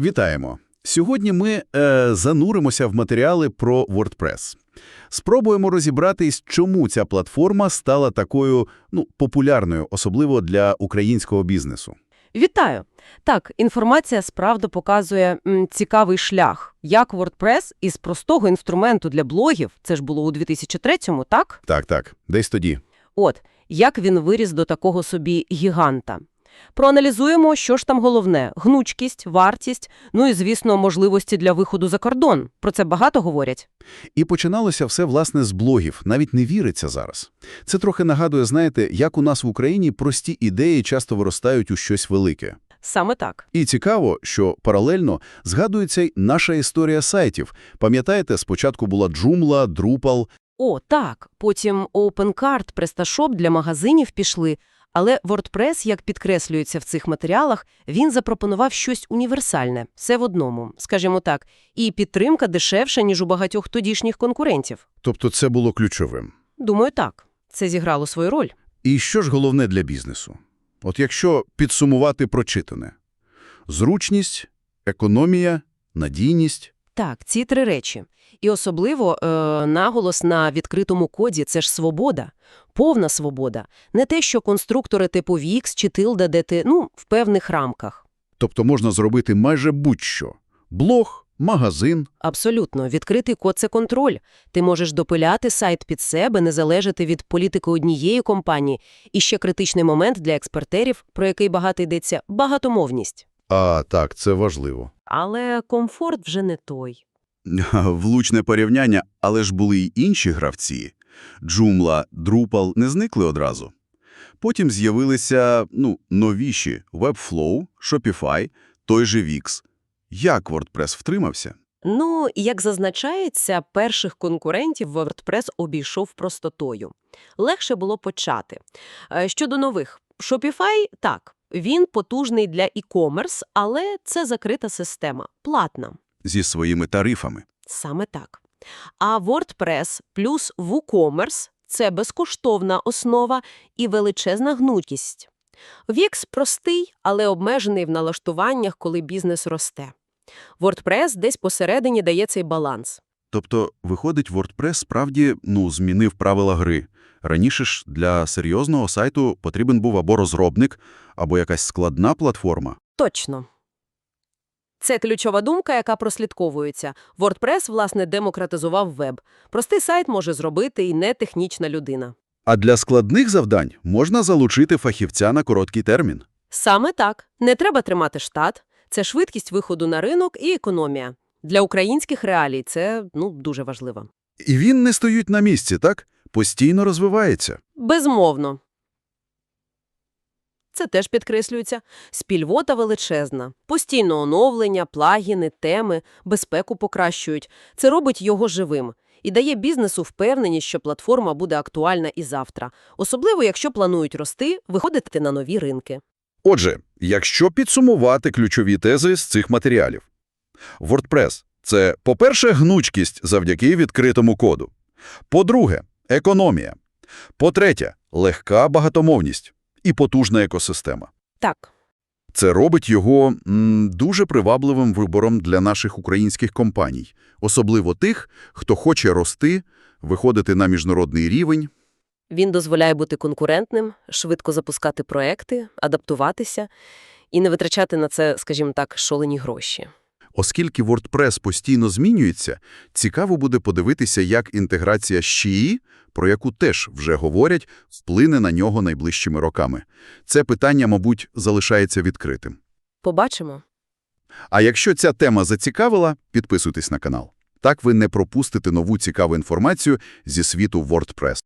Вітаємо! Сьогодні ми е, зануримося в матеріали про WordPress. Спробуємо розібратись, чому ця платформа стала такою ну, популярною, особливо для українського бізнесу. Вітаю! Так, інформація справді показує м, цікавий шлях, як WordPress із простого інструменту для блогів, це ж було у 2003-му, так? Так, так, десь тоді. От, як він виріс до такого собі гіганта. Проаналізуємо, що ж там головне – гнучкість, вартість, ну і, звісно, можливості для виходу за кордон. Про це багато говорять. І починалося все, власне, з блогів. Навіть не віриться зараз. Це трохи нагадує, знаєте, як у нас в Україні прості ідеї часто виростають у щось велике. Саме так. І цікаво, що паралельно згадується й наша історія сайтів. Пам'ятаєте, спочатку була Joomla, Drupal, О, так, потім OpenCart, PrestaShop для магазинів пішли, але WordPress, як підкреслюється в цих матеріалах, він запропонував щось універсальне, все в одному, скажімо так, і підтримка дешевша, ніж у багатьох тодішніх конкурентів. тобто це було ключовим. Думаю, так. Це зіграло свою роль. І що ж головне для бізнесу? От якщо підсумувати прочитане. Зручність, економія, надійність. Так, ці три речі. І особливо е, наголос на відкритому коді – це ж свобода. Повна свобода. Не те, що конструктори типу Wix чи Tilda, де ти, ну, в певних рамках. Тобто можна зробити майже будь-що. Блог, магазин. Абсолютно. Відкритий код – це контроль. Ти можеш допиляти сайт під себе, не залежати від політики однієї компанії. І ще критичний момент для експортерів, про який багато йдеться – багатомовність. А, так, це важливо. Але комфорт вже не той. Влучне порівняння, але ж були й інші гравці. Joomla, Drupal не зникли одразу. Потім з'явилися, ну, новіші Webflow, Shopify, той же Wix. Як WordPress втримався? Ну, як зазначається, перших конкурентів WordPress обійшов простотою. Легше було почати. Е, Щодо нових, Shopify – так, він потужний для e-commerce, але це закрита система, платна. Зі своїми тарифами. Саме так. А WordPress плюс WooCommerce – це безкоштовна основа і величезна гнутість. Wix простий, але обмежений в налаштуваннях, коли бізнес росте. WordPress десь посередині дає цей баланс. Тобто, виходить, WordPress справді, ну, змінив правила гри. Раніше ж для серйозного сайту потрібен був або розробник, або якась складна платформа. Точно. Це ключова думка, яка прослідковується. WordPress, власне, демократизував веб. Простий сайт може зробити і не технічна людина. А для складних завдань можна залучити фахівця на короткий термін. Саме так. Не треба тримати штат. Це швидкість виходу на ринок і економія. Для українських реалій це ну, дуже важливо. І він не стоїть на місці, так? Постійно розвивається. Безмовно. Це теж підкреслюється. Спільвота величезна. Постійно оновлення, плагіни, теми, безпеку покращують. Це робить його живим. І дає бізнесу впевненість, що платформа буде актуальна і завтра. Особливо, якщо планують рости, виходити на нові ринки. Отже, якщо підсумувати ключові тези з цих матеріалів. WordPress – це, по-перше, гнучкість завдяки відкритому коду. По-друге, економія. По-третє, легка багатомовність і потужна екосистема. Так. Це робить його м, дуже привабливим вибором для наших українських компаній, особливо тих, хто хоче рости, виходити на міжнародний рівень. Він дозволяє бути конкурентним, швидко запускати проекти, адаптуватися і не витрачати на це, скажімо так, шолені гроші. Оскільки WordPress постійно змінюється, цікаво буде подивитися, як інтеграція з про яку теж вже говорять, вплине на нього найближчими роками. Це питання, мабуть, залишається відкритим. Побачимо. А якщо ця тема зацікавила, підписуйтесь на канал. Так ви не пропустите нову цікаву інформацію зі світу WordPress.